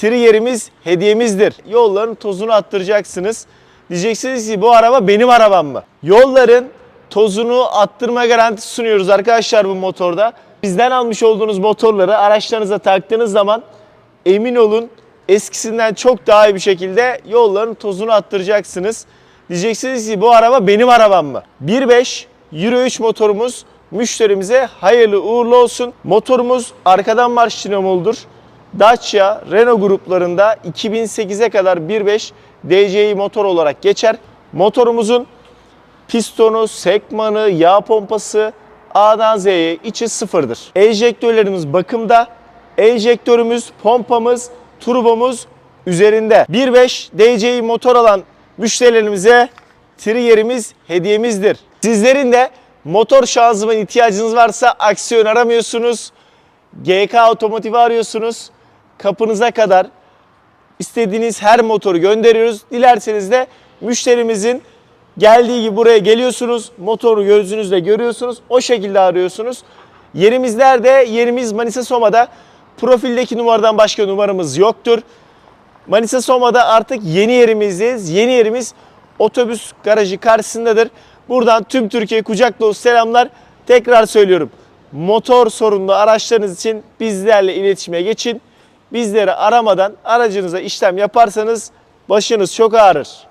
Tri yerimiz hediyemizdir. Yolların tozunu attıracaksınız. Diyeceksiniz ki bu araba benim arabam mı? Yolların tozunu attırma garantisi sunuyoruz arkadaşlar bu motorda. Bizden almış olduğunuz motorları araçlarınıza taktığınız zaman emin olun eskisinden çok daha iyi bir şekilde yolların tozunu attıracaksınız. Diyeceksiniz ki bu araba benim arabam mı? 1.5 Euro 3 motorumuz müşterimize hayırlı uğurlu olsun. Motorumuz arkadan marş dinamoludur. Dacia, Renault gruplarında 2008'e kadar 1.5 DCI motor olarak geçer. Motorumuzun pistonu, sekmanı, yağ pompası A'dan Z'ye içi sıfırdır. Enjektörlerimiz bakımda. Enjektörümüz, pompamız, turbomuz üzerinde. 1.5 DCI motor alan müşterilerimize Triyerimiz hediyemizdir. Sizlerin de motor şanzıman ihtiyacınız varsa aksiyon aramıyorsunuz. GK Otomotiv'i arıyorsunuz. Kapınıza kadar istediğiniz her motoru gönderiyoruz. Dilerseniz de müşterimizin geldiği gibi buraya geliyorsunuz. Motoru gözünüzle görüyorsunuz. O şekilde arıyorsunuz. Yerimiz nerede? Yerimiz Manisa Soma'da. Profildeki numaradan başka numaramız yoktur. Manisa Soma'da artık yeni yerimizdeyiz. Yeni yerimiz otobüs garajı karşısındadır. Buradan tüm Türkiye kucak dolusu selamlar. Tekrar söylüyorum. Motor sorunlu araçlarınız için bizlerle iletişime geçin. Bizleri aramadan aracınıza işlem yaparsanız başınız çok ağrır.